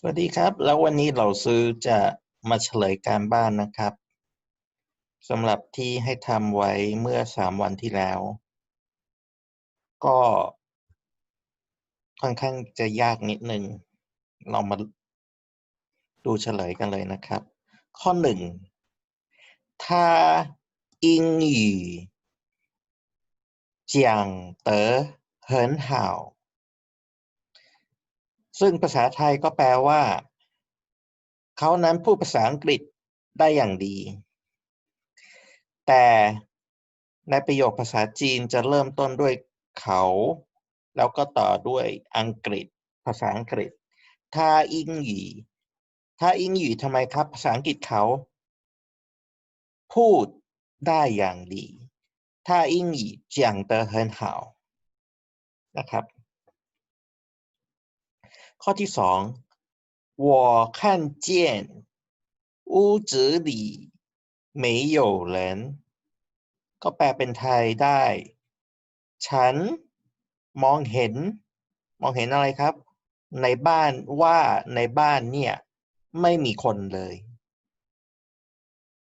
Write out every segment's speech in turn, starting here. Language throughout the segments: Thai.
สวัสดีครับ แล้ววันนี้เราซื้อจะมาเฉลยการบ้านนะครับสำหรับที่ให้ทำไว้เมื่อสามวันที่แล้ว ก็ค่อนข้างจะยากนิดนึง เรามาดูเฉลยกันเลยนะครับ ข้อหนึ่งถ้าอิงหยีเจียงเต๋อเฮินหา ซึ่งภาษาไทยก็แปลว่า เขานั้นพูดภาษาอังกฤษได้อย่างดี แต่ในประโยคภาษาจีนจะเริ่มต้นด้วยเขา แล้วก็ต่อด้วยอังกฤษ ภาษาอังกฤษถ้าอิงหยีถ้าอิงหยีทำไมครับ ภาษาอังกฤษเขา พูดได้อย่างดีถ้าอิงหยีจียงเตอเฮินหานะครับ ข้อที่สอง我看见屋子里没有人ก็แปลเป็นไทยได้ ฉันมองเห็น มองเห็นอะไรครับ ในบ้านว่าในบ้านเนี่ย ไม่มีคนเลย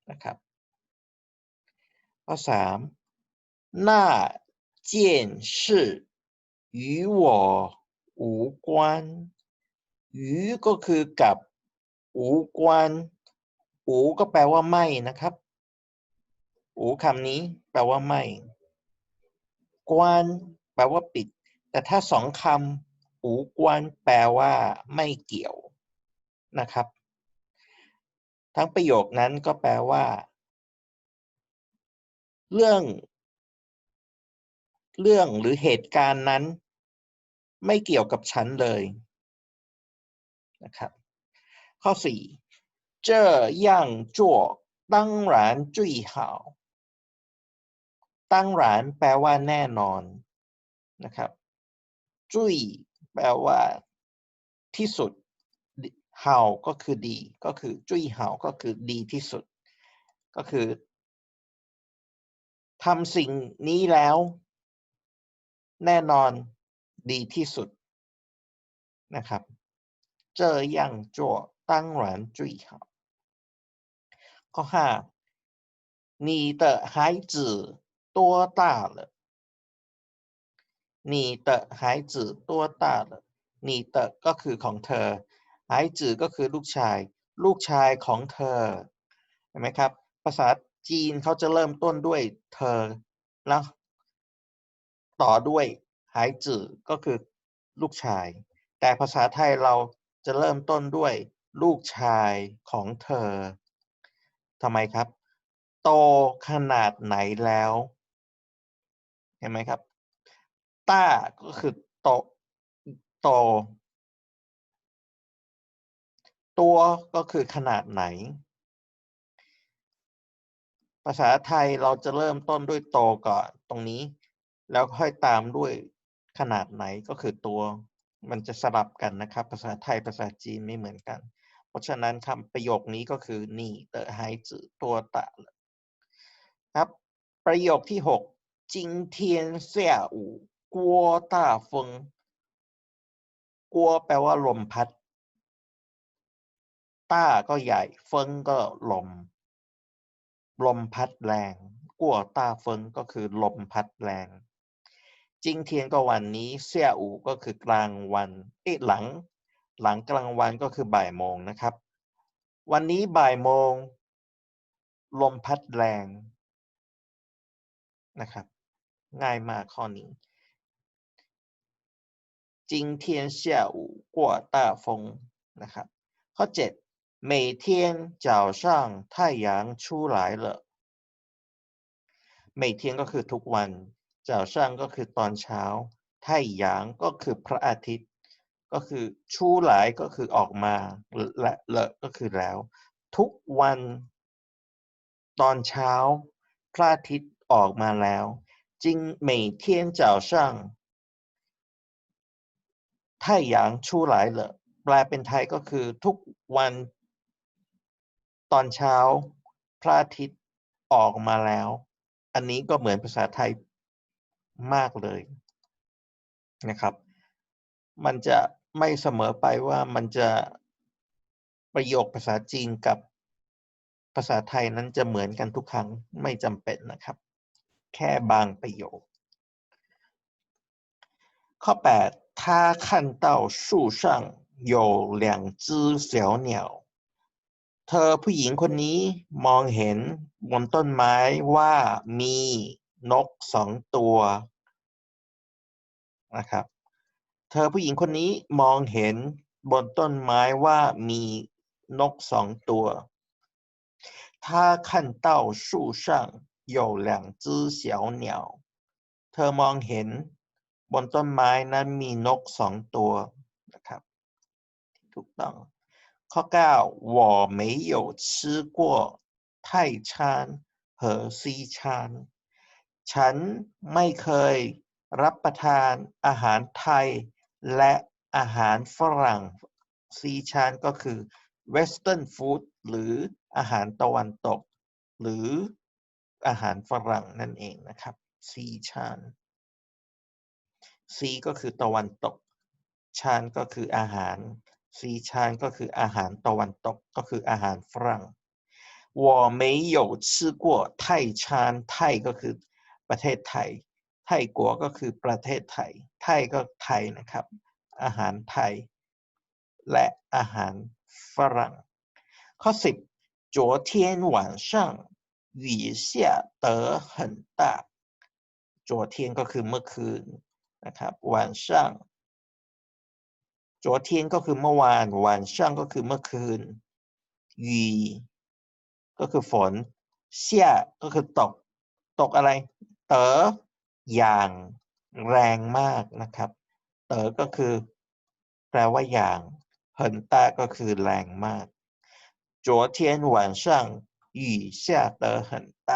นะครับข้อสาม那件事与我无关 อูก็คือกับอูกวนอูก็แปลว่าไม่นะครับ อูคำนี้แปลว่าไม่ กวนแปลว่าปิด แต่ถ้าสองคำอูกวนแปลว่าไม่เกี่ยวนะครับ ทั้งประโยคนั้นก็แปลว่า เรื่อง เรื่องหรือเหตุการณ์นั้น ไม่เกี่ยวกับฉันเลย นะครับข้อสี่这样做当然最好ตั้งร้านแปลว่าแน่นอนนะครับจุ้ยแปลว่าที่สุดเห่าก็คือดี ก็คือจุ้ยเห่าก็คือดีที่สุด ก็คือทำสิ่งนี้แล้ว แน่นอนดีที่สุดนะครับ 这样做当然最好。ข้อห้า你的孩子多大了？你的孩子多大了？你的ก็คือของเธอ孩子ก็คือลูกชาย ลูกชายของเธอเห็นไหมครับ ภาษาจีนเขาจะเริ่มต้นด้วยเธอ แล้ว ต่อด้วยหายจื่อก็คือลูกชาย แต่ภาษาไทยเรา จะเริ่มต้นด้วยลูกชายของเธอทำไมครับ โตขนาดไหนแล้ว เห็นไหมครับ ต้าก็คือโตโต ตัวก็คือขนาดไหน ภาษาไทยเราจะเริ่มต้นด้วยโตก่อนตรงนี้ แล้วค่อยตามด้วยขนาดไหนก็คือตัว มันจะสลับกันนะครับ ภาษาไทยภาษาจีนไม่เหมือนกัน เพราะฉะนั้นคำประโยคนี้ก็คือนี่เตอไฮจือตัวตะครับประโยคที่หกจิงเทียนเสี่ยอูกัวต้าฟงกัวแปลว่าลมพัด ต้าก็ใหญ่เฟิงก็ลม ลมพัดแรงกัวต้าเฟิงก็คือลมพัดแรง จิงเทียนก็วันนี้เสี่ยอูก็คือกลางวันเอ๊ะหลัง หลังกลางวันก็คือบ่ายโมงนะครับ วันนี้บ่ายโมง ลมพัดแรงนะครับ ง่ายมากข้อนี้今天下午过大风นะครับ ข้อ7每天早上太阳出来了每天ก็คือทุกวัน เจ้าช่างก็คือตอนเช้าไท่หยางก็คือพระอาทิตย์ ก็คือชูหลายก็คือออกมา และเลก็คือแล้ว ทุกวัน ตอนเช้า พระอาทิตย์ออกมาแล้วจริง每天早上太阳出来了แปลเป็นไทยก็คือทุกวัน ตอนเช้า พระอาทิตย์ออกมาแล้ว อันนี้ก็เหมือนภาษาไทย มากเลยนะครับ มันจะไม่เสมอไปว่ามันจะ ประโยคภาษาจีนกับภาษาไทยนั้นจะเหมือนกันทุกครั้งไม่จำเป็นนะครับ แค่บางประโยค ข้อ 8他看到树上有两只小鸟เธอผู้หญิงคนนี้มองเห็นบนต้นไม้ว่ามี นกสองตัวนะครับ เธอผู้หญิงคนนี้มองเห็นบนต้นไม้ว่ามีนกสองตัว他看到树上有两只小鸟เธอมองเห็นบนต้นไม้นั้นมีนกสองตัวนะครับ ถูกต้อง ข้อ9我没有吃过泰餐和西餐 ฉันไม่เคยรับประทานอาหารไทยและอาหารฝรั่งซีชานก็คือเวสเทิร์นฟู้ดหรืออาหารตะวันตก หรืออาหารฝรั่งนั่นเองนะครับซีชานซีก็คือตะวันตก ชานก็คืออาหารซีชานก็คืออาหารตะวันตกก็คืออาหารฝรั่ง我没有吃过泰餐ไทยก็คือ ประเทศไทย ไทยกัวก็คือประเทศไทย ไทยก็ไทยนะครับ อาหารไทย และอาหารฝรั่ง ข้อ10昨天晚上雨下得很大昨天ก็คือเมื่อคืนนะครับ晚上昨天ก็คือเมื่อวาน晚上ก็คือเมื่อคืน雨ก็คือฝนเชี่ยก็คือตก ตกอะไร เต๋ออย่างแรงมากนะครับ เต๋อก็คือ แปลว่าอย่างเหินตาก็คือแรงมาก昨天晚上雨下得很大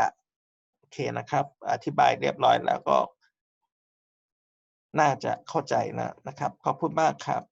โอเคนะครับ อธิบายเรียบร้อยแล้วก็ น่าจะเข้าใจนะนะครับ ขอบคุณมากครับ